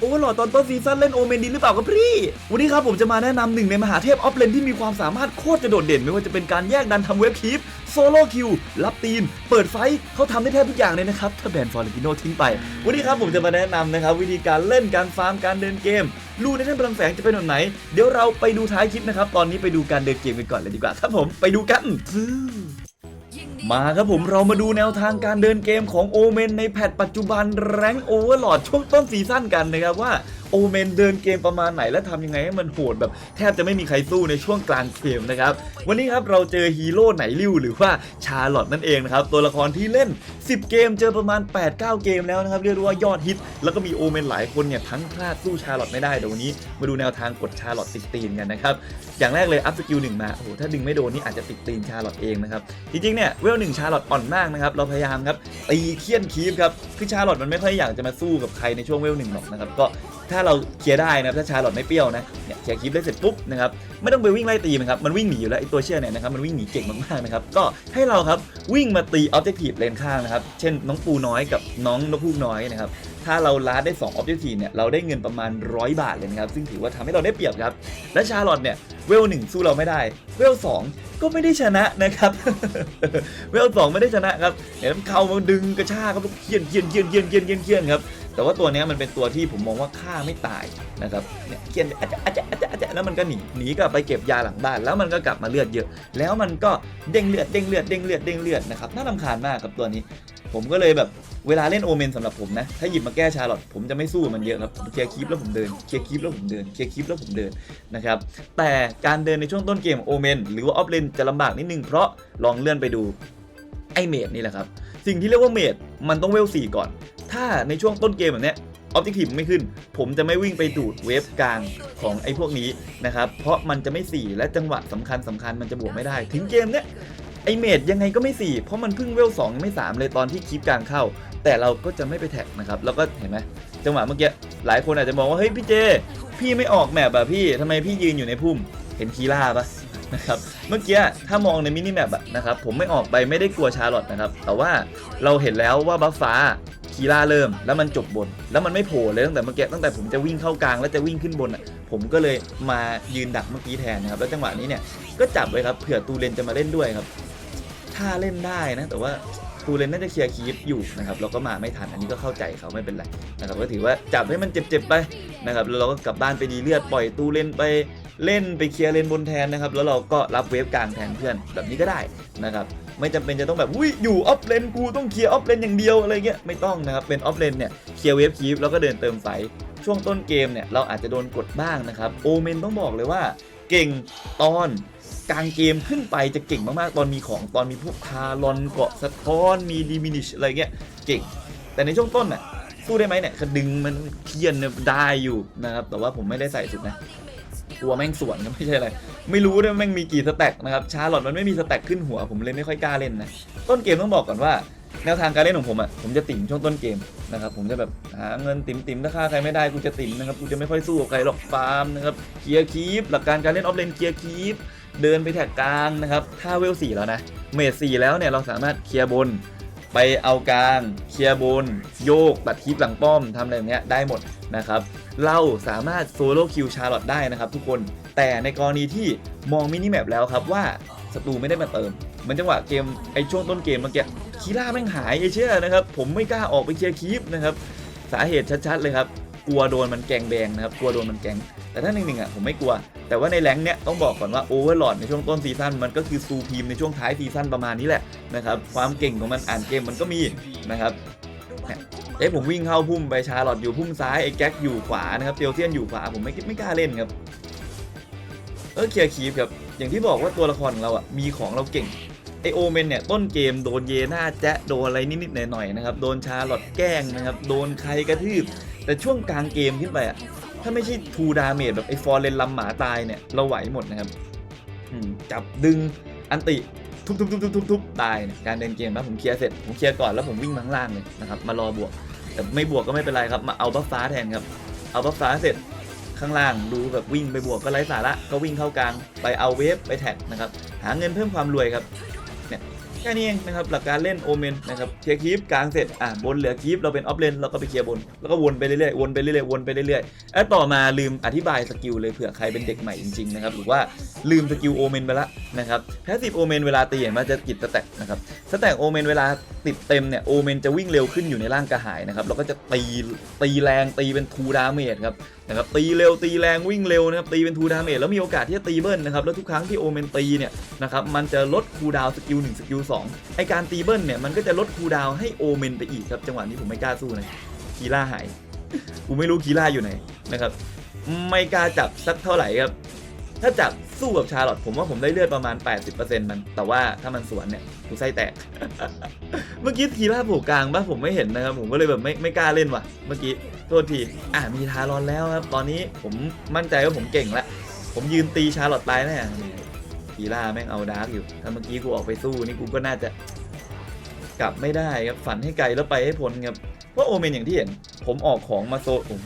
โอเวอร์ลอดตอนต้นซีซั่นเล่นโอเมนดีหรือเปล่าครับพี่ วันนี้ครับผมจะมาแนะนำหนึ่งในมหาเทพออฟเลนที่มีความสามารถโคตรจะโดดเด่น ไม่ว่าจะเป็นการแยกดันทำเว็บคีปโซโล่คิวรับตีน เปิดไฟเขาทำได้แทบทุกอย่างเลยนะครับ ถ้าแบนฟอร์เรนติโนทิ้งไป วันนี้ครับผมจะมาแนะนำนะครับวิธีการเล่นการฟาร์มการเดินเกมลูในท่านพลังแฝงจะเป็นแบบไหน เดี๋ยวเราไปดูท้ายคลิปนะครับตอนนี้ไปดูการเดินเกมกันก่อนเลยดีกว่าครับผมไปดูกันซื้อ มาครับผมเรามาดูแนวทางการเดินเกมของโอเมนในแพทปัจจุบันแรงโอเวอร์หลอดช่วงต้นซีซั่นกันนะครับว่า โอเมนเดินเกมประมาณไหนและทำยังไงให้มันโหดแบบแทบจะไม่มีใครสู้ในช่วงกลางเกมนะครับวันนี้ครับเราเจอฮีโร่ไหนริ้วหรือว่าชาร์ลอตนั่นเองนะครับตัวละครที่เล่น 10 เกมเจอประมาณ 8-9 เกมแล้วนะครับเรียกว่ายอดฮิต แล้วก็มีโอเมนหลายคนเนี่ยทั้งพลาดสู้ชาร์ลอตไม่ได้เดี๋ยววันนี้มาดูแนวทางกดชาร์ลอตติดตีนกันนะครับอย่างแรกเลยอัพสกิลหนึ่งมาโอ้โหถ้าดึงไม่โดนนี่อาจจะติดตีนชาร์ลอตเองนะครับจริงๆเนี่ยเวลหนึ่งชาร์ลอตอ่อนมากนะครับเราพยายามครับตีเคี่ยนคีฟครับคือชาร์ลอตมันไม่ค่อยอยากจะมาสู้กับใครในช่วงเวลหนึ่งหรอกนะครับก็ ถ้าเราเคลียร์ได้นะครับถ้าชาร์ลอตไม่เปรี้ยวนะเนี่ยเคลียร์คลิปได้เสร็จปุ๊บนะครับไม่ต้องไปวิ่งไล่ตีมันครับมันวิ่งหนีอยู่แล้วไอตัวเชื่อเนี่ยนะครับมันวิ่งหนีเก่งมากๆนะครับก็ให้เราครับวิ่งมาตีออบเจกตีฟเลนข้างนะครับเช่นน้องปูน้อยกับน้องนกฮูกน้อยนะครับถ้าเราลาดได้2 Objective เนี่ยเราได้เงินประมาณ 100 บาทเลยนะครับซึ่งถือว่าทำให้เราได้เปรียบครับ และชาร์ลอตเนี่ยเวล1สู้เราไม่ได้เวล2ก็ไม่ได้ชนะนะครับเวล2ไม่ได้ชนะครับเห็นมันเข้ามาดึงกระชากครับเคียนเคียนเคียนเคียนเคียนเคียนเคียนครับแต่ว่าตัวนี้มันเป็นตัวที่ผมมองว่าฆ่าไม่ตายนะครับเนี่ยเคียนอาจจะอาจจะอาจจะอาจจะแล้วมันก็หนีหนีกลับไปเก็บยาหลังบ้าน แล้วมันก็กลับมาเลือดเยอะ แล้วมันก็เด้งเลือดเด้งเลือดเด้งเลือดเด้งเลือดนะครับน่ารำคาญมากกับตัวนี้ ผมก็เลยแบบเวลาเล่นโอเมนสำหรับผมนะ ถ้าหยิบมาแก้ชาร์ลอตผมจะไม่สู้มันเยอะครับผมเคลียร์คลิปแล้วผมเดินเคลียร์คลิปแล้วผมเดินเคลียร์คลิปแล้วผมเดินนะครับแต่การเดินในช่วงต้นเกมโอเมนหรือว่าออฟเลนจะลำบากนิดนึงเพราะลองเลื่อนไปดูไอเมดนี่แหละครับสิ่งที่เรียกว่าเมดมันต้องเวล4ก่อน ถ้าในช่วงต้นเกมแบบนี้ออบเจกตีฟไม่ขึ้น ผมจะไม่วิ่งไปดูดเวฟกลางของไอ้พวกนี้นะครับ เพราะมันจะไม่ 4 และจังหวะสำคัญสำคัญมันจะบวกไม่ได้ ถึงเกมเนี้ย ไอเมดยังไงก็ไม่4เพราะมันเพิ่งเวล2ยังไม่3เลยตอนที่คลิปกลางเข้า แต่เราก็จะไม่ไปแท็กนะครับแล้วก็เห็นไหมจังหวะเมื่อกี้หลายคนอาจจะมองว่าเฮ้ยพี่เจ พี่ไม่ออกแมปอะพี่ทำไมพี่ยืนอยู่ในพุ่มเห็นคีล่าปะนะครับเมื่อกี้ถ้ามองในมินิแมปอะนะครับผมไม่ออกไปไม่ได้กลัวชาร์ลอตนะครับแต่ว่าเราเห็นแล้วว่าบัฟฟ้าคีล่าเริ่มแล้วมันจบบน แล้วมันไม่โผล่เลยตั้งแต่เมื่อกี้ตั้งแต่ผมจะวิ่งเข้ากลางแล้วจะวิ่งขึ้นบนอะผมก็เลยมายืนดักเมื่อกี้แทนนะครับแล้วจังหวะนี้เนี่ยก็จับไว้ครับเผื่อตูเลนจะมาเล่นด้วยครับ ถ้าเล่นได้นะ แต่ว่าตูเลนน่าจะเคลียร์คีฟอยู่นะครับเราก็มาไม่ทันอันนี้ก็เข้าใจเขาไม่เป็นไรนะครับก็ถือว่าจับให้มันเจ็บๆไปนะครับแล้วเราก็กลับบ้านไปดีเลือดปล่อยตูเลนไปเล่นไปเคลียร์เลนบนแทนนะครับแล้วเราก็รับเวฟกลางแทนเพื่อนแบบนี้ก็ได้นะครับไม่จำเป็นจะต้องแบบอุ้ยอยู่ออฟเลนกูต้องเคลียร์ออฟเลนอย่างเดียวอะไรเงี้ยไม่ต้องนะครับเป็นออฟเลนเนี่ยเคลียร์เวฟคีฟแล้วก็เดินเติมไฟช่วงต้นเกมเนี่ยเราอาจจะโดนกดบ้างนะครับโอเมนต้องบอกเลยว่าเก่งตอน กลางเกมขึ้นไปจะเก่งมากๆ ตอนมีของตอนมีพวกทารอนเกาะสะท้อนมีดิมินิชอะไรเงี้ยเก่ง แต่ในช่วงต้นน่ะสู้ได้ไหมเนี่ยคดึงมันเคียนได้อยู่นะครับ แต่ว่าผมไม่ได้ใส่สุดนะกลัวแม่งสวนก็ไม่ใช่อะไร ไม่รู้ด้วยแม่งมีกี่สแต็กนะครับชาร์ลอตมันไม่มีสแต็กขึ้นหัวผมเลยไม่ค่อยกล้าเล่นนะ ต้นเกมต้องบอกก่อนว่า แนวทางการเล่นของผมอะผมจะติ่มช่วงต้นเกมนะครับผมจะแบบหาเงินติ่มติ่มถ้าฆ่าใครไม่ได้กูจะติ่มนะครับกูจะไม่ค่อยสู้กับใครหรอกฟาร์มนะครับเคลียร์คีปหลักการการเล่นออฟเลนเคลียร์คีป เดินไปแท็กกลางนะครับ ถ้าเวลสี่แล้วนะ เมจสี่แล้วเนี่ยเราสามารถเคลียร์บน ไปเอากลาง เคลียร์บน โยกตัดคลิปหลังป้อมทำอะไรแบบเนี้ยได้หมดนะครับ เราสามารถโซโล่คิวชาร์ลอตได้นะครับ ทุกคน แต่ในกรณีที่มองมินิแมปแล้วครับว่าศัตรูไม่ได้มาเติมมือนจังหวะเกมไอช่วงต้นเกมเมื่อกี้คีล่าแม่งหายไอเชื่อนะครับ ผมไม่กล้าออกไปเคลียร์คลิปนะครับ สาเหตุชัดๆเลยครับ ลัวโดนมันแกงแบงนะครับกลัวโดนมันแกงแต่ถ้าหนึ่งๆอะผมไม่กลัว แต่ว่าในแรงเนี้ยต้องบอกก่อนว่าโอเวอร์ลอดในช่วงต้นซีซั่นมันก็คือซูพีมในช่วงท้ายซีซั่นประมาณนี้แหละนะครับความเก่งของมันอ่านเกมมันก็มีนะครับเนี่ยเอ้ผมวิ่งเข้าพุ่มไปชาร์ลอตอยู่พุ่มซ้ายไอ้แก๊กอยู่ขวานะครับเตียวเซียนอยู่ขวาผมไม่ไม่กล้าเล่นครับเออเคลียร์คีฟครับอย่างที่บอกว่าตัวละครของเราอะมีของเราเก่งไอโอเมนเนี่ยต้นเกมโดนเยน่าแจ๊ะโดนอะไรนิดๆหน่อยๆนะครับโดนชาร์ลอตแกล้งนะครับโดนใครกระทืบ แต่ช่วงกลางเกมขึ้นไปอะถ้าไม่ใช่ทูดาเมจแบบไอ้ฟอร์เรนลำหมาตายเนี่ย เราไหวหมดนะครับจับดึงอันติทุบทุบทุบทุบทุบทุบตายเนี่ยการเดินเกมแล้วผมเคลียร์เสร็จผมเคลียร์ก่อนแล้วผมวิ่งมาข้างล่างเลยนะครับมารอบวก แต่ไม่บวกก็ไม่เป็นไรครับมาเอาบัฟฟ้าแทนครับ เอาบัฟฟ้าเสร็จข้างล่างดูแบบวิ่งไปบวกก็ไร้สาระก็วิ่งเข้ากลางไปเอาเวฟไปแท็กนะครับหาเงินเพิ่มความรวยครับเนี่ย แค่นี้เองนะครับหลักการเล่นโอเมนนะครับเคลียร์คีฟกลางเสร็จอะบนเหลือคีฟเราเป็นออฟเลนเราก็ไปเคลียร์บน แล้วก็วนไปเรื่อยๆวนไปเรื่อยๆวนไปเรื่อยๆแล้วต่อมาลืมอธิบายสกิลเลยเผื่อใครเป็นเด็กใหม่จริงๆนะครับหรือว่าลืมสกิลโอเมนไปละนะครับแพสซีฟโอเมนเวลาตีเห็นมันจะกิดสแต็กนะครับสแต็กโอเมนเวลาติดเต็มเนี่ยโอเมนจะวิ่งเร็วขึ้นอยู่ในร่างกระหายนะครับแล้วก็จะตีตีแรงตีเป็นทูดาเมจครับนะครับตีเร็วตีแรงวิ่งเร็วนะครับตีเป็นทูดาเมจแล้วมีโอกาสที่จะตีเบิ้ลนะครับแล้วทุกครั้งที่โอเมนตีเนี่ยนะครับมันจะลดคูดาวสกิล1สกิล2ไอการตีเบิ้ลเนี่ยมันก็จะลดคูดาวให้โอเมนไปอีกครับจังหวะนี้ผมไม่กล้าสู้นะคีล่าหายกูไม่รู้คีล่าอยู่ไหนนะครับไม่กล้าจับสักเท่าไหร่ครับถ้าจับสู้กับชาลอตผมว่าผมได้เลือดประมาณ 80%มัน แต่ว่าถ้ามันสวนเนี่ยกูไส้แตก เมื่อกี้คีล่าผล่กลางป่ะผมไม่เห็นนะครับ ผมก็เลยแบบไม่ไม่กล้าเล่นว่ะ เมื่อกี้ โทษทีอะมีทารอนแล้วครับ ตอนนี้ผมมั่นใจว่าผมเก่งละผมยืนตีชาร์ลอตตายแน่ทีล่าแม่งเอาดาร์กอยู่ ถ้าเมื่อกี้กูออกไปสู้นี่กูก็น่าจะกลับไม่ได้ครับฝันให้ไกลแล้วไปให้พ้นครับเพราะโอเมนอย่างที่เห็น ผมออกของมาโซผม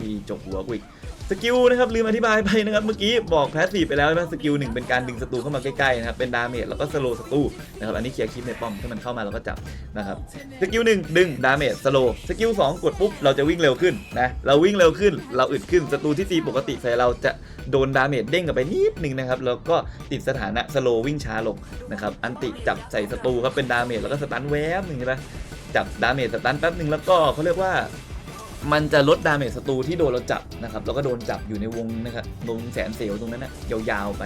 มีจกหัวกูอีก สกิลนะครับลืมอธิบายไปนะครับเมื่อกี้บอกแพสซีฟไปแล้วนะสกิลหนึ่งเป็นการดึงศัตรูเข้ามาใกล้ๆนะครับเป็นดาเมจแล้วก็สโลศัตรูนะครับอันนี้เคลียร์คลิปในป้อมถ้ามันเข้ามาเราก็จับนะครับสกิลหนึ่งดึงดาเมจสโลสกิลสองกดปุ๊บเราจะวิ่งเร็วขึ้นนะเราวิ่งเร็วขึ้น เราอึดขึ้นศัตรูที่ตีปกติใส่เราจะโดนดาเมจเด้งกลับไปนิดนึงนะครับแล้วก็ติดสถานะสโลวิ่งช้าลงนะครับอันติจับใส่ศัตรูครับเป็นดาเมจแล้วก็สตันแวบหนึ่งใช่ไหมจับดาเมจสตันแป๊บหนึ่งแล้วก็เขาเรียกว่า มันจะลดดาเมจศัตรูที่โดนเราจับนะครับแล้วก็โดนจับอยู่ในวงนะครับวงแสนเสียวตรงนั้นนะยาวๆไป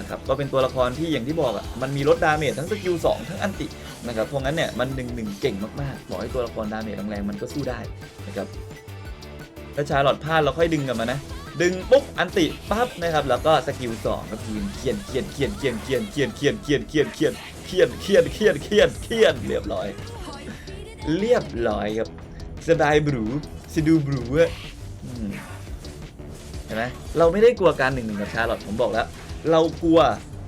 นะครับก็เป็นตัวละครที่อย่างที่บอกอะมันมีลดดาเมจทั้งสกิล2ทั้งอันตินะครับเพราะงั้นเนี่ยมันหนึ่งหนึ่งเก่งมากๆบอกให้ตัวละครดาเมจแรงๆมันก็สู้ได้นะครับถ้าชาร์ลอตพลาดเราค่อยดึงกลับมานะดึงปุ๊บอันติปั๊บนะครับแล้วก็สกิล2ก็ทีมเคียนเคียนเคียนเคียนเคียนเคียนเคียนเคียนเคียนเคียนเคียนเคียนเคียนเคียนเคียนเรียบร้อย เรียบร้อยครับสบายบรู สดูบรูอะอืมเห็นไหมเราไม่ได้กลัวการหนึ่งหนึ่งกับชาร์ลอตผมบอกแล้ว เรากลัว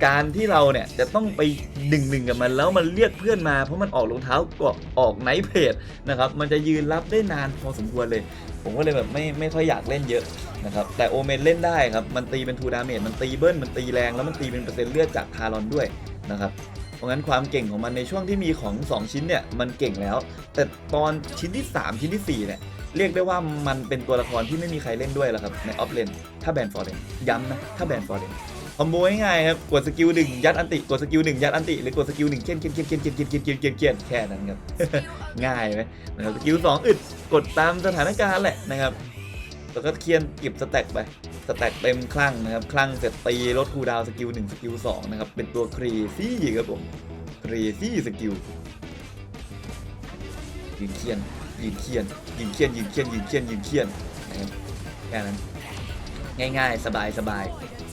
การที่เราเนี่ยจะต้องไปหนึ่งหนึ่งกับมันแล้วมันเรียกเพื่อนมาเพราะมันออกรองเท้ากาะออกไนท์เพจนะครับ มันจะยืนรับได้นานพอสมควรเลย ผมก็เลยแบบไม่ไม่ค่อยอยากเล่นเยอะนะครับแต่โอเมนเล่นได้ครับ มันตีเป็นทูดาเมจมันตีเบิ้ลมันตีแรงแล้วมันตีเป็นเปอร์เซ็นต์เลือดจากทารอนด้วยนะครับเพราะงั้นความเก่งของมันในช่วงที่มีของ 2 ชิ้นเนี่ยมันเก่งแล้ว แต่ตอนชิ้นที่ 3 ชิ้นที่4เนี่ย เรียกได้ว่ามันเป็นตัวละครที่ไม่มีใครเล่นด้วยแล้วครับ ในออฟเลน ถ้าแบนฟอร์เรนย้ำนะ ถ้าแบนฟอร์เรนคอมโบง่ายครับ กดสกิลหนึ่งยัดอันติ กดสกิลหนึ่งยัดอันติ หรือกดสกิลหนึ่งเคียนเคียนเคียนเคียนเคียนเคียนเคียนเคียนเคียนเคียนแค่นั้นครับ ง่ายไหมนะครับสกิลสองอึด กดตามสถานการณ์แหละนะครับ แล้วก็เคียนเก็บสแต็กไป สแต็กเต็มคลั่งนะครับ คลั่งเสร็จตีลดคูดาวสกิล1สกิล2นะครับ เป็นตัวครีซี่ครับผมครีซี่สกิลยืนเคียน ยืนเคียนยืนเคียนยืนเคียนยืนเคียนยืนเคียนนะครับแค่นั้นง่ายๆ สบายสบาย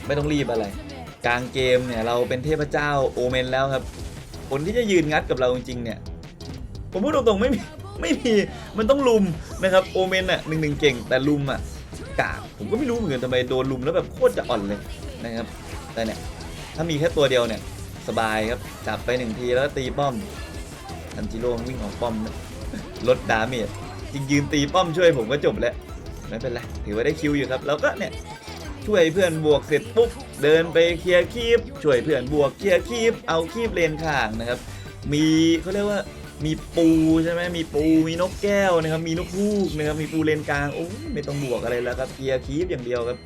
ไม่ต้องรีบอะไร กลางเกมเนี่ยเราเป็นเทพเจ้าโอเมนแล้วครับคนที่จะยืนงัดกับเราจริงๆเนี่ยผมพูดตรงๆไม่มีไม่มีมันต้องลุมนะครับโอเมนอะหนึ่งหนึ่งเก่งแต่ลุมอะกากผมก็ไม่รู้เหมือนกันทำไมโดนลุมแล้วแบบโคตรจะอ่อนเลยนะครับแต่เนี่ยถ้ามีแค่ตัวเดียวเนี่ยสบายครับจับไปหนึ่งทีแล้วตีป้อมทันจิโร่วิ่งออกป้อมนะ ลดดาเมจจริงยืนตีป้อมช่วยผมก็จบแล้วไม่เป็นไรถือว่าได้คิวอยู่ครับแล้วก็เนี่ยช่วยเพื่อนบวกเสร็จปุ๊บเดินไปเคลียร์คีบช่วยเพื่อนบวกเคลียร์คีบเอาคีบเลนข้างนะครับ มีเขาเรียกว่ามีปูใช่ไหมมีปูมีนกแก้วนะครับมีนกฮูกนะครับมีปูเลนกลางโอ้ยไม่ต้องบวกอะไรแล้วครับเคลียร์คีบอย่างเดียวครับ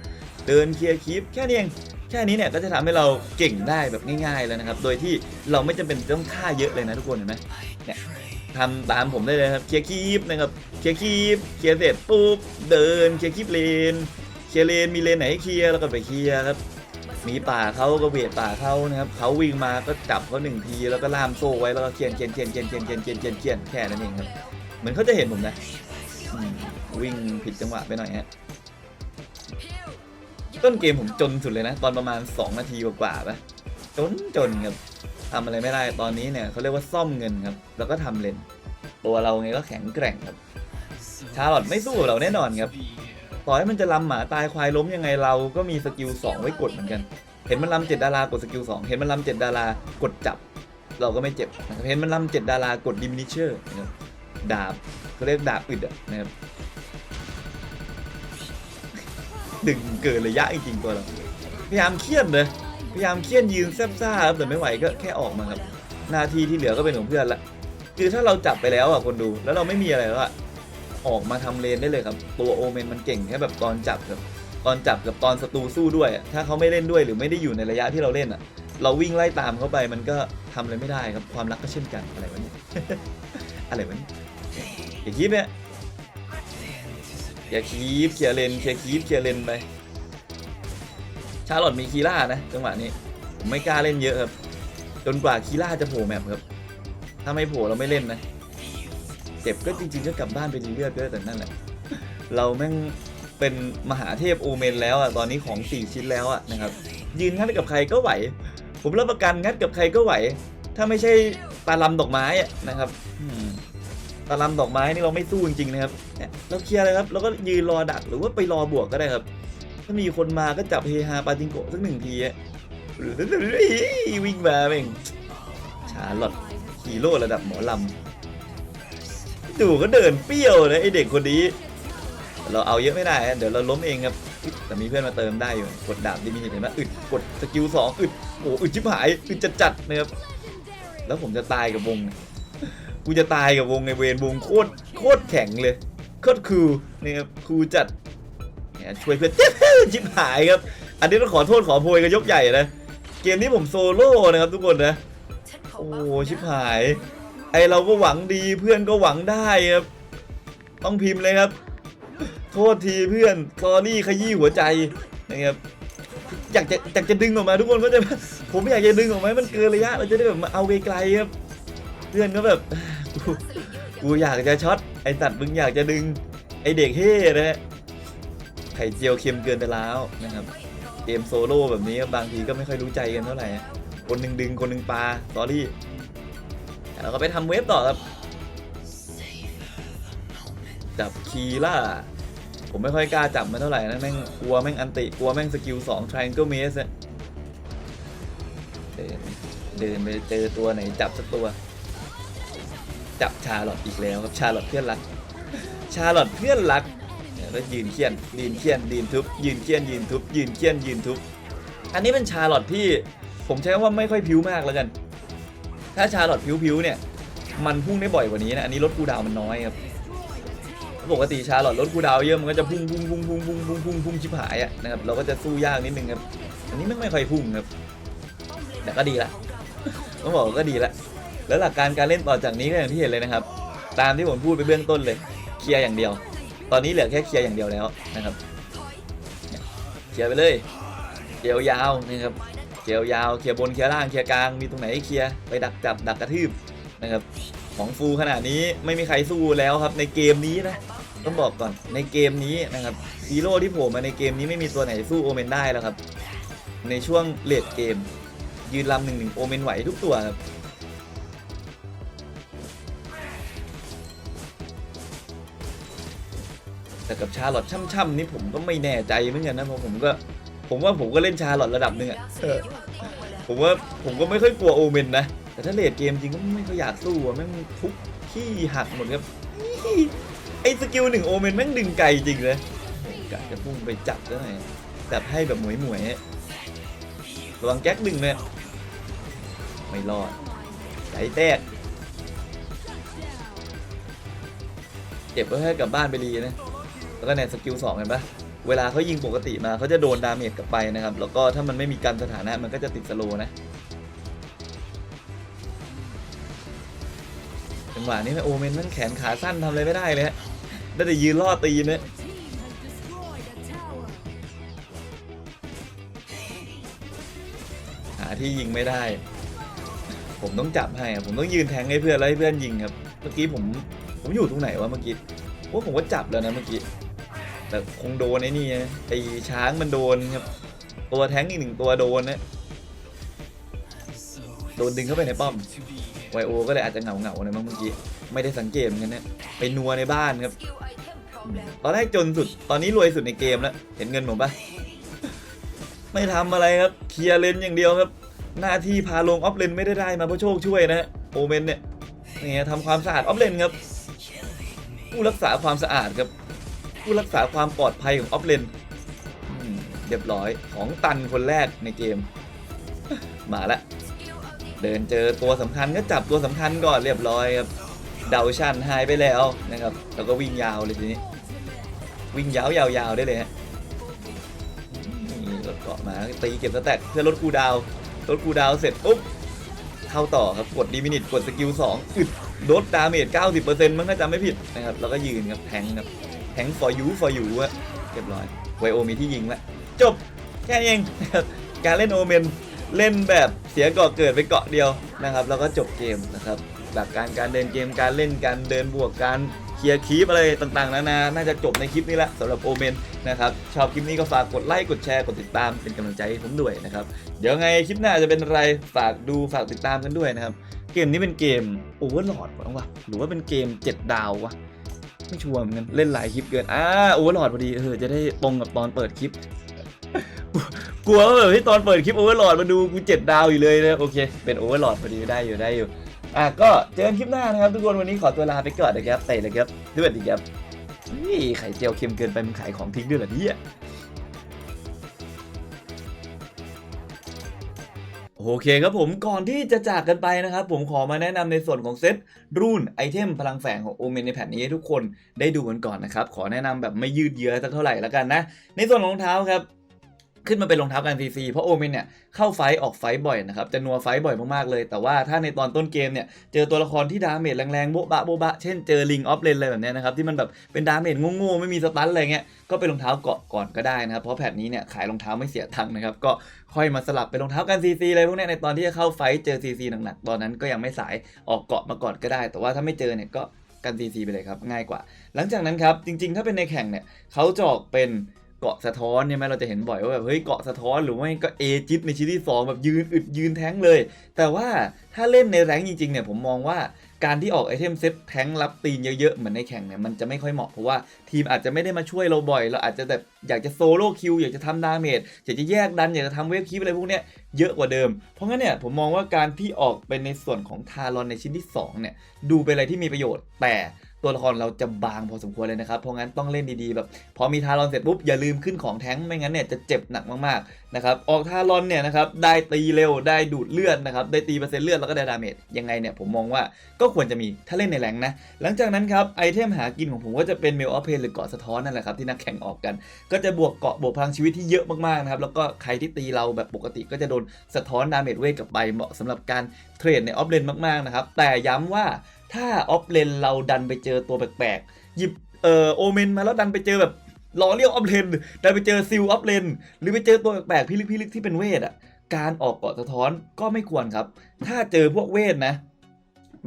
เดินเคลียร์คีบแค่นี้เองแค่นี้เนี่ยก็จะทำให้เราเก่งได้แบบง่ายๆแล้วนะครับ โดยที่เราไม่จำเป็นต้องฆ่าเยอะเลยนะทุกคนเห็นไหมเนี่ย ทำตามผมได้เลยครับ เคลียร์คีบนะครับ เคลียร์คีบเคลียร์เสร็จปุ๊บ เดิน เคลียร์คีบเลน เคลียร์เลน มีเลนไหนให้เคลียร์ แล้วก็ไปเคลียร์ครับ มีป่าเขาก็เวทป่าเขานะครับ เขาวิ่งมาก็จับเขาหนึ่งที แล้วก็ล่ามโซ่ไว้ แล้วก็เคียนเคียนเคียนเคียนเคียนเคียนเคียนเคียนเคียนแค่นั้นเองครับ เหมือนเขาจะเห็นผมนะ วิ่งผิดจังหวะไปหน่อยฮะ ต้นเกมผมจนสุดเลยนะ ตอนประมาณ 2 นาทีกว่าๆปะจนจนครับ ทำอะไรไม่ได้ตอนนี้เนี่ยเขาเรียกว่าซ่อมเงินครับ แล้วก็ทำเลนตัวเราไงก็แข็งแกร่งครับ ชาร์ลอตไม่สู้เราแน่นอนครับต่อให้มันจะลำหมาตายควายล้มยังไงเราก็มีสกิล2ไว้กดเหมือนกัน เห็นมันลำเจ็ดดารากดสกิล2เห็นมันลำเจ็ดดารากดจับ เราก็ไม่เจ็บเห็นมันลำเจ็ดดารากดดิมินิเชอร์นะครับดาบเขาเรียกดาบอึดนะครับดึงเกินระยะจริงๆตัวเราพยายามเครียดเลย พยายามเครียดยืนแซบซ่าครับแต่ไม่ไหวก็แค่ออกมาครับหน้าที่ที่เหลือก็เป็นของเพื่อนละคือถ้าเราจับไปแล้วอะคนดูแล้วเราไม่มีอะไรแล้วอะออกมาทำเลนได้เลยครับ ตัวโอเมนมันเก่งแค่แบบตอนจับกับตอนจับกับตอนศัตรูสู้ด้วย ถ้าเขาไม่เล่นด้วยหรือไม่ได้อยู่ในระยะที่เราเล่นอะ เราวิ่งไล่ตามเขาไปมันก็ทำอะไรไม่ได้ครับความรักก็เช่นกันอะไรวะเนี่ยอะไรวะเนี่ยอย่าคีบเนี่ยอย่าคีบเคลียร์เลนเคลียร์คีบเคลียร์เลนไป ชาร์ลอตมีคีล่านะจังหวะนี้ผมไม่กล้าเล่นเยอะครับ จนกว่าคีล่าจะโผล่แมปครับ ถ้าไม่โผล่เราไม่เล่นนะเจ็บก็จริงๆก็กลับบ้านไปรีเลือดด้แต่นั่นแหละ เราแม่งเป็นมหาเทพโอเมนแล้วอะตอนนี้ของ 4 ชิ้นแล้วอะนะครับ ยืนงัดกับใครก็ไหว ผมรับประกันงัดกับใครก็ไหว ถ้าไม่ใช่ตาลำดอกไม้อะนะครับตาลำดอกไม้นี่เราไม่สู้จริงๆนะครับเนี่ยเราเคลียร์เลยครับเราก็ยืนรอดักหรือว่าไปรอบวกก็ได้ครับ ถ้ามีคนมาก็จับเฮฮาปาจิงโกะสักหนึ่งทีอะหรือวิ่งมาเองชาลอตฮีโร่ระดับหมอลำดูก็เดินเปรี้ยวนะไอเด็กคนนี้ เราเอาเยอะไม่ได้ เดี๋ยวเราล้มเองครับแต่มีเพื่อนมาเติมได้อยู่ กดดาบดิมินเห็นไหมอึดกดสกิลสองอึดโอ้อึดชิบหายอึดจัดจัดๆนะครับแล้วผมจะตายกับวงกูจะตายกับวงในเวรวงโคตรโคตรแข็งเลยโคตรคูลนี่ครับคูลจัดช่วยเพื่อน ชิบหายครับ อันนี้ต้องขอโทษขอโพยกันยกใหญ่นะ เกมนี้ผมโซโล่นะครับทุกคนนะ โอ้ชิบหาย ไอเราก็หวังดีเพื่อนก็หวังได้ครับ ต้องพิมพ์เลยครับ โทษทีเพื่อนซอรี่ขยี้หัวใจนะครับอยากจะอยากจะดึงออกมาทุกคนก็จะผมอยากจะดึงออกมามันเกินระยะเราจะได้แบบมาเอาไกลๆครับเพื่อนก็แบบกูกูอยากจะช็อตไอตัดมึงอยากจะดึงไอเด็กเฮ่นะฮะ ไข่เจียวเค็มเกินไปแล้วนะครับเกมโซโล่แบบนี้บางทีก็ไม่ค่อยรู้ใจกันเท่าไหร่คนหนึ่งดึงคนหนึ่งปลาสอรี่แล้วก็ไปทำเว็บต่อครับจับคีล่าผมไม่ค่อยกล้าจับมันเท่าไหร่นะแม่งกลัวแม่งอันติกลัวแม่งสกิลสอง triangle maze เนี่ยเดินเดินไปเจอตัวไหนจับสักตัว จับชาลอตอีกแล้วครับชาลอตเพื่อนรัก ชาลอตเพื่อนรัก แล้วยืนเคียนยืนเคียนยืนทุบยืนเคียนยืนทุบยืนเคียนยืนทุบอันนี้เป็นชาลอตที่ผมใช้คำว่าไม่ค่อยพิ้วมากแล้วกัน ถ้าชาลอตพิ้วๆเนี่ยมันพุ่งได้บ่อยกว่านี้นะอันนี้ลดคูดาวมันน้อยครับปกติชาลอตลดคูดาวเยอะมันก็จะพุ่งพุ่งพุ่งพุ่งพุ่งพุ่งพุ่งพุ่งชิบหายอะนะครับเราก็จะสู้ยากนิดนึงครับอันนี้ไม่ไม่ค่อยพุ่งครับแต่ก็ดีละต้องบอกก็ดีละแล้วหลักการการเล่นต่อจากนี้ก็อย่างที่เห็นเลยนะครับ ตามที่ผมพูดไปเบื้องต้นเลย เคลียร์อย่างเดียว ตอนนี้เหลือแค่เคลียร์อย่างเดียวแล้วนะครับ เคลียร์ไปเลยเคลียร์ยาวนะครับเคลียร์ยาวเคลียร์บนเคลียร์ล่างเคลียร์กลางมีตรงไหนให้เคลียร์ไปดักจับดักกระทืบนะครับของฟูขนาดนี้ไม่มีใครสู้แล้วครับ ในเกมนี้นะต้องบอกก่อนในเกมนี้นะครับฮีโร่ที่โผล่มาในเกมนี้ไม่มีตัวไหนสู้โอเมนได้แล้วครับ ในช่วงเลดเกม ยืนลำหนึ่งหนึ่งโอเมนไหวทุกตัวครับ แต่กับชาลอตช่ำๆนี่ผมก็ไม่แน่ใจเหมือนกันนะเพราะผมก็ผมว่าผมก็เล่นชาลอตระดับหนึ่งอะเออผมว่าผมก็ไม่ค่อยกลัวโอเมนนะ แต่ถ้าเลดเกมจริงก็ไม่ค่อยอยากสู้อะแม่งทุกขี้หักหมดครับอี้ไอ้สกิลหนึ่งโอเมนแม่งดึงไกลจริงเลยโอ้โหกะจะพุ่งไปจับซะหน่อยจับให้แบบหมวยหมวยๆระวังแก๊กดึงเนี่ยไม่รอดใจแตกเจ็บก็แค่กลับบ้านไปรีนะ แล้วก็ในสกิลสองเห็นปะเวลาเขายิงปกติมาเขาจะโดนดาเมจกลับไปนะครับ แล้วก็ถ้ามันไม่มีการสถานะมันก็จะติดสโลนะจังหวะนี้โอเมนมันแขนขาสั้นทำอะไรไม่ได้เลยฮะได้แต่ยืนล่อตีนเนี่ยหาที่ยิงไม่ได้ ผมต้องจับให้ผมต้องยืนแทงให้เพื่อนแล้วให้เพื่อนยิงครับ เมื่อกี้ผมผมอยู่ตรงไหนวะเมื่อกี้ว่าผมก็จับแล้วนะเมื่อกี้ แต่คงโดนไอ้นี่นะไอ้ช้างมันโดนครับ ตัวแท้งอีกหนึ่งตัวโดนนะโดนดึงเข้าไปในป้อมไวโอก็เลยอาจจะเหงาเหงาๆหนะมั้งเมื่อกี้ ไม่ได้สังเกตเหมือนกันนะไปนัวในบ้านครับ ตอนแรกจนสุด ตอนนี้รวยสุดในเกมแล้ว เห็นเงินผมปะไม่ทำอะไรครับ เคลียร์เลนอย่างเดียวครับ หน้าที่พาลงออฟเลนไม่ได้ได้มาเพราะโชคช่วยนะฮะโอเมนเนี่ยเนี่ยทำความสะอาดออฟเลนครับ ผู้รักษาความสะอาดครับ ผู้รักษาความปลอดภัยของออฟเลนเรียบร้อยของตันคนแรกในเกม มาละ เดินเจอตัวสำคัญก็จับตัวสำคัญก่อนเรียบร้อยครับเดาชันหายไปแล้วนะครับ แล้วก็วิ่งยาวเลยทีนี้ วิ่งยาวยาวๆได้เลยฮะนี่รถเกาะมาตีเก็บสแต็กเพื่อลดคูดาวลดคูดาวเสร็จปุ๊บเข้าต่อครับกดดีมินิตกดสกิล2อึดลดดาเมจ90%มั้งถ้าจำไม่ผิดนะครับแล้วก็ยืนครับแทงครับ แทง for you for you อะเรียบร้อยไวโอมีที่ยิงแล้วจบแค่นี้เองการเล่นโอเมนเล่นแบบเสียเกาะเกิดไปเกาะเดียวนะครับ แล้วก็จบเกมนะครับหลักการการเดินเกมการเล่นการเดินบวกการเคลียร์คลิปอะไรต่างๆนานาน่าจะจบในคลิปนี้ละสำหรับโอเมนนะครับชอบคลิปนี้ก็ฝากกดไลค์กดแชร์กดติดตามเป็นกำลังใจให้ผมด้วยนะครับ เดี๋ยวไงคลิปหน้าจะเป็นอะไรฝากดูฝากติดตามกันด้วยนะครับ เกมนี้เป็นเกมโอเวอร์ลอดวะหรือว่าเป็นเกม 7 ดาววะ ไม่ชัวร์เหมือนกันเล่นหลายคลิปเกินอ่าโอเวอร์ลอดพอดีเออจะได้ตรงกับตอนเปิดคลิปกลัวว่าแบบที่ตอนเปิดคลิปโอเวอร์ลอดมาดูกูเจ็ดดาวอยู่เลยนะโอเคเป็นโอเวอร์ลอดพอดีได้อยู่ได้อยู่อะก็เจอกันคลิปหน้านะครับทุกคนวันนี้ขอตัวลาไปก่อนนะครับไปเลยครับด้วยดีครับนี่ไข่เจียวเค็มเกินไปมันขายของทิ้งด้วยเหรอเนี่ย โอเคครับผมก่อนที่จะจากกันไปนะครับ ผมขอมาแนะนำในส่วนของเซตรุ่นไอเทมพลังแฝงของโอเมนในแผ่นนี้ให้ทุกคนได้ดูกันก่อนนะครับ ขอแนะนำแบบไม่ยืดเยื้อสักเท่าไหร่แล้วกันนะ ในส่วนของรองเท้าครับ ขึ้นมาเป็นรองเท้ากันซีซีเพราะโอเมนเนี่ยเข้าไฟออกไฟบ่อยนะครับจะนัวไฟบ่อยมากๆเลย แต่ว่าถ้าในตอนต้นเกมเนี่ยเจอตัวละครที่ดาเมจแรงๆโบ๊ะบะโบ๊ะบะเช่นเจอลิงออฟเลนอะไรแบบเนี้ยนะครับที่มันแบบเป็นดาเมจโง่ๆไม่มีสตันอะไรเงี้ยก็เป็นรองเท้าเกาะก่อนก็ได้นะครับเพราะแพทนี้เนี่ยขายรองเท้าไม่เสียตังนะครับก็ค่อยมาสลับเป็นรองเท้ากันซีซีอะไรพวกเนี้ยในตอนที่จะเข้าไฟเจอซีซีหนักๆตอนนั้นก็ยังไม่สายออกเกาะมาก่อนก็ได้ แต่ว่าถ้าไม่เจอเนี่ยก็กันซีซีไปเลยครับง่ายกว่า หลังจากนั้นครับจริงๆ ถ้าเป็นในแข่งเนี่ยเขาจะออกเป็น เกาะสะท้อนใช่ไหมเราจะเห็นบ่อยว่าแบบเฮ้ยเกาะสะท้อนหรือไม่ก็เอจิปในชิ้นที่สองแบบยืนอึดยืนแท้งเลย แต่ว่าถ้าเล่นในแรงจริงๆเนี่ยผมมองว่าการที่ออกไอเทมเซตแท้งรับตีนเยอะๆ เหมือนในแข่งเนี่ยมันจะไม่ค่อยเหมาะเพราะว่าทีมอาจจะไม่ได้มาช่วยเราบ่อย เราอาจจะแบบอยากจะโซโล่คิวอยากจะทำดาเมจอยากจะแยกดัน อยากจะทำเวฟคิปอะไรพวกเนี้ยเยอะกว่าเดิม เพราะงั้นเนี่ยผมมองว่าการที่ออกเป็นในส่วนของทารอนในชิ้นที่สองเนี่ยดูเป็นอะไรที่มีประโยชน์แต่ ตัวละครเราจะบางพอสมควรเลยนะครับ เพราะงั้นต้องเล่นดีๆแบบ พอมีทารอนเสร็จปุ๊บอย่าลืมขึ้นของแท้งไม่งั้นเนี่ยจะเจ็บหนักมากๆนะครับออกทารอนเนี่ยนะครับได้ตีเร็วได้ดูดเลือดนะครับได้ตีเปอร์เซ็นต์เลือดแล้วก็ได้ดาเมจยังไงเนี่ยผมมองว่าก็ควรจะมีถ้าเล่นในแรงนะ หลังจากนั้นครับไอเทมหากินของผมก็จะเป็นเมลออฟเพนหรือเกาะสะท้อนนั่นแหละครับที่นักแข่งออกกัน ก็จะบวกเกาะบวกพลังชีวิตที่เยอะมากๆนะครับแล้วก็ใครที่ตีเราแบบปกติก็จะโดนสะท้อนดาเมจเวทกลับไปเหมาะสำหรับการเทรดในออฟเลนมากๆนะครับแต่ย้ำว่า ถ้าออฟเลนเราดันไปเจอตัวแปลกๆ หยิบเอ่อโอเมนมาแล้วดันไปเจอแบบล้อเลี้ยวออฟเลนดันไปเจอซิลออฟเลนหรือไปเจอตัวแปลกๆพิลึกพิลึกที่เป็นเวทอะการออกเกาะสะท้อนก็ไม่ควรครับ ถ้าเจอพวกเวทนะ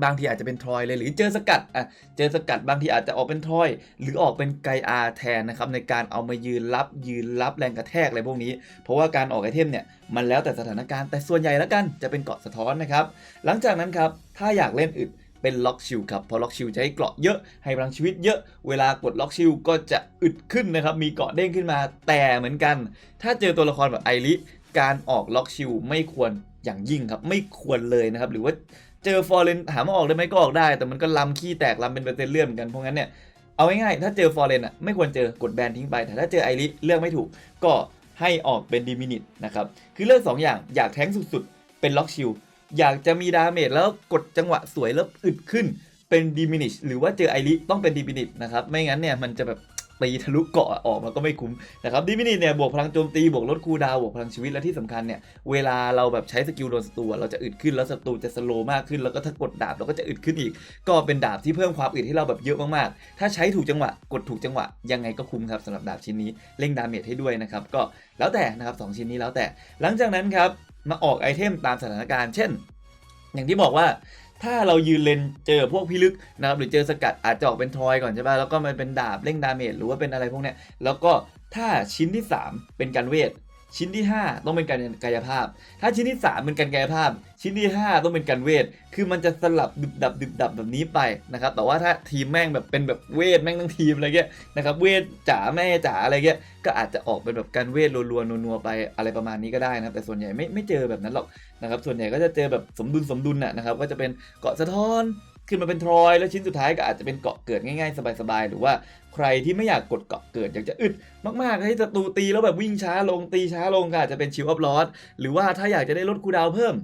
บางทีอาจจะเป็นทรอยเลยหรือเจอสกัดอะเจอสกัดบางทีอาจจะออกเป็นทรอย หรือออกเป็นไกอาแทนนะครับในการเอามายืนรับยืนรับแรงกระแทกอะไรพวกนี้ เพราะว่าการออกไอเทมเนี่ยมันแล้วแต่สถานการณ์แต่ส่วนใหญ่แล้วกันจะเป็นเกาะสะท้อนนะครับ หลังจากนั้นครับถ้าอยากเล่นอึด เป็นล็อกชิลครับเพราะล็อกชิลจะให้เกราะเยอะให้พลังชีวิตเยอะเวลากดล็อกชิลก็จะอึดขึ้นนะครับมีเกราะเด้งขึ้นมาแต่เหมือนกัน ถ้าเจอตัวละครแบบไอริการออกล็อกชิลไม่ควรอย่างยิ่งครับไม่ควรเลยนะครับหรือว่าเจอฟอร์เรนหามาออกได้ไหมก็ออกได้ แต่มันก็ลำขี้แตกลำเป็นเปอร์เซ็นต์เลื่อนเหมือนกันเพราะงั้นเนี่ยเอาง่ายๆถ้าเจอฟอร์เรนอะไม่ควรเจอกดแบนทิ้งไป แต่ถ้าเจอไอริเลือกไม่ถูกก็ให้ออกเป็นดิมินิตนะครับคือเลือก2อย่างอยากแท้งสุดๆเป็นล็อกชิล อยากจะมีดาเมจแล้วกดจังหวะสวยแล้วอึดขึ้นเป็นดิมินิชหรือว่าเจอไอริต้องเป็นดิมินิตนะครับ ไม่งั้นเนี่ยมันจะแบบตีทะลุเกาะออกมาก็ไม่คุ้มนะครับดิมินิตเนี่ยบวกพลังโจมตีบวกลดคูดาวบวกพลังชีวิตและที่สำคัญเนี่ยเวลาเราแบบใช้สกิลโดนศัตรูเราจะอึดขึ้นแล้วศัตรูจะสโลว์มากขึ้นแล้วก็ถ้ากดดาบเราก็จะอึดขึ้นอีก ก็เป็นดาบที่เพิ่มความอึดให้เราแบบเยอะมากๆ ถ้าใช้ถูกจังหวะกดถูกจังหวะ ยังไงก็คุ้มครับสำหรับดาบชิ้นนี้เร่งดาเมจให้ด้วยนะครับก็แล้วแต่นะครับสชิ้นนี้แล้วแต่ หลังจากนั้นครับ มาออกไอเทมตามสถานการณ์ เช่น อย่างที่บอกว่าถ้าเรายืนเลนเจอพวกพิลึกนะครับหรือเจอสกัดอาจจะออกเป็นทรอยก่อนใช่ป่ะแล้วก็มันเป็นดาบเร่งดาเมจหรือว่าเป็นอะไรพวกเนี้ยแล้วก็ถ้าชิ้นที่ 3 เป็นการเวท ชิ้นที่ 5 ต้องเป็นการกายภาพ ถ้าชิ้นที่ 3 เป็นการกายภาพ ชิ้นที่ 5 ต้องเป็นการเวท คือมันจะสลับดึบดับดึบดับแบบนี้ไปนะครับ แต่ว่าถ้าทีมแม่งแบบเป็นแบบเวทแม่งทั้งทีมอะไรเงี้ยนะครับ เวทจ๋าแม่จ๋าอะไรเงี้ย ก็อาจจะออกเป็นแบบการเวทรัวๆนัวๆไปอะไรประมาณนี้ก็ได้นะแต่ส่วนใหญ่ไม่ไม่เจอแบบนั้นหรอกนะครับ ส่วนใหญ่ก็จะเจอแบบสมดุลสมดุลน่ะนะครับ ก็จะเป็นเกาะสะท้อนขึ้นมาเป็นทรอยแล้วชิ้นสุดท้ายก็อาจจะเป็นเกาะเกิดง่ายๆ สบายๆ หรือว่า ใครที่ไม่อยากกดเกาะเกิด อยากจะอึดมากๆให้ศัตรูตีแล้วแบบวิ่งช้าลงตีช้าลงก็อาจจะเป็นชิลออฟลอสหรือว่าถ้าอยากจะได้ลดคูดาวเพิ่ม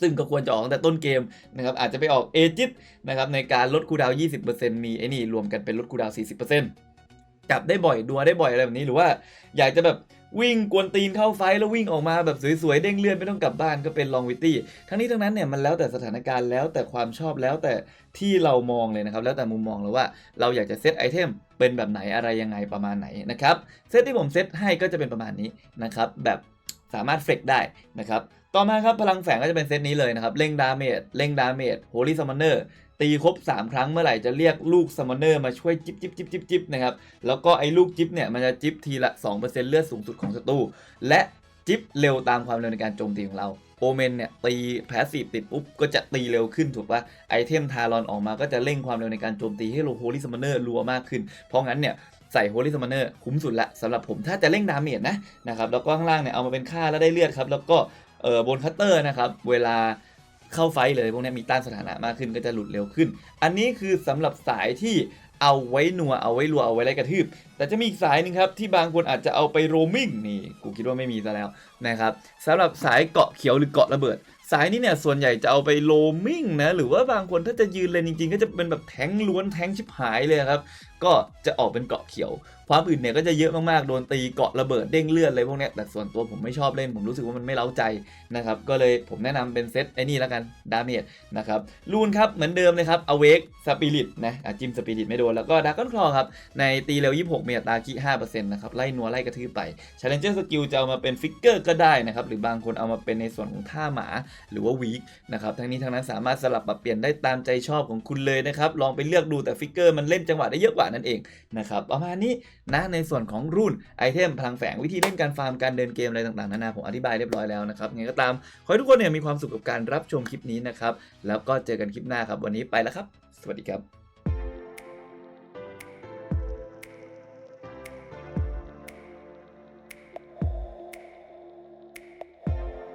ซึ่งก็ควรจะออกตั้งแต่ต้นเกมนะครับอาจจะไปออกเอจิตนะครับในการลดคูดาว 20%มีไอ้นี่รวมกันเป็นลดคูดาว 40%จับได้บ่อยดัวได้บ่อยอะไรแบบนี้หรือว่าอยากจะแบบ วิ่งกวนตีนเข้าไฟแล้ววิ่งออกมาแบบสวยๆเด้งเลื่อนไม่ต้องกลับบ้านก็เป็นลองวิตี้ทั้งนี้ทั้งนั้นเนี่ยมันแล้วแต่สถานการณ์แล้วแต่ความชอบแล้วแต่ที่เรามองเลยนะครับ แล้วแต่มุมมองเลยว่าเราอยากจะเซตไอเทมเป็นแบบไหนอะไรยังไงประมาณไหนนะครับเซตที่ผมเซตให้ก็จะเป็นประมาณนี้นะครับแบบสามารถเฟกได้นะครับต่อมาครับพลังแฝงก็จะเป็นเซตนี้เลยนะครับเร่งดาเมจเร่งดาเมจโฮลี่ซัมมอนเนอร์ ตีครบ 3 ครั้งเมื่อไหร่จะเรียกลูกซัมมอนเนอร์มาช่วยจิบจิบจิบจิบจิบนะครับ แล้วก็ไอ้ลูกจิบเนี่ยมันจะจิบทีละ 2%เลือดสูงสุดของศัตรู และจิบเร็วตามความเร็วในการโจมตีของเราโอเมนเนี่ยตีแพสซีฟติดปุ๊บก็จะตีเร็วขึ้นถูกปะไอเทมทารอนออกมาก็จะเร่งความเร็วในการโจมตีให้โลโฮลี่ซัมมอนเนอร์รัวมากขึ้น เพราะงั้นเนี่ยใส่โฮลี่ซัมมอนเนอร์คุ้มสุดละสำหรับผมถ้าจะเร่งดาเมจนะนะครับแล้วก็ข้างล่างเนี่ยเอามาเป็นค่าแล้วได้เลือดครับแล้วก็เออบนคัตเตอร์นะครับเวลา เข้าไฟเลยพวกนี้มีต้านสถานะมากขึ้นก็จะหลุดเร็วขึ้น อันนี้คือสำหรับสายที่เอาไว้นัวเอาไว้รัวเอาไว้ไล่กระทืบ แต่จะมีอีกสายหนึ่งครับที่บางคนอาจจะเอาไปโรมิงนี่กูคิดว่าไม่มีซะแล้วนะครับสำหรับสายเกาะเขียวหรือเกาะระเบิด สายนี้เนี่ยส่วนใหญ่จะเอาไปโรมิงนะหรือว่าบางคนถ้าจะยืนเลนจริง ๆ ก็จะเป็นแบบแทงล้วนแทงชิบหายเลยครับก็จะออกเป็นเกาะเขียว ความอื่นเนี่ยก็จะเยอะมากๆ โดนตีเกาะระเบิดเด้งเลือดอะไรพวกนี้แต่ส่วนตัวผมไม่ชอบเล่น ผมรู้สึกว่ามันไม่เล้าใจนะครับ ก็เลยผมแนะนำเป็นเซตไอ้นี่แล้วกันดาเมจนะครับลูนครับ เหมือนเดิมเลยครับอเวกสปิริตนะจิ้มสปิริตไม่โดน แล้วก็ดาร์กอนคลอครับ ในตีเร็ว 26 เมียตาคิ5%นะครับ ไล่นัวไล่กระทืบไป Challenger Skill จะเอามาเป็นฟิกเกอร์ก็ได้นะครับ หรือบางคนเอามาเป็นในส่วนของท่าหมาหรือว่าวีคนะครับทั้งนี้ทั้งนั้นสามารถสลับปรับเปลี่ยนได้ตามใจชอบของคุณเลยนะครับลองไปเลือกดูแต่ฟิกเกอร์มันเล่นจังหวะได้เยอะกว่านั่นเองนะครับประมาณนี้ นะในส่วนของรุ่นไอเทมพลังแฝงวิธีเล่นการฟาร์มการเดินเกมอะไรต่างๆนานาผมอธิบายเรียบร้อยแล้วนะครับงไงก็ตามขอให้ทุกคนเนี่ยมีความสุขกับการรับชมคลิปนี้นะครับแล้วก็เจอกันคลิปหน้าครับวันนี้ไปแล้วครับ สวัสดีครับ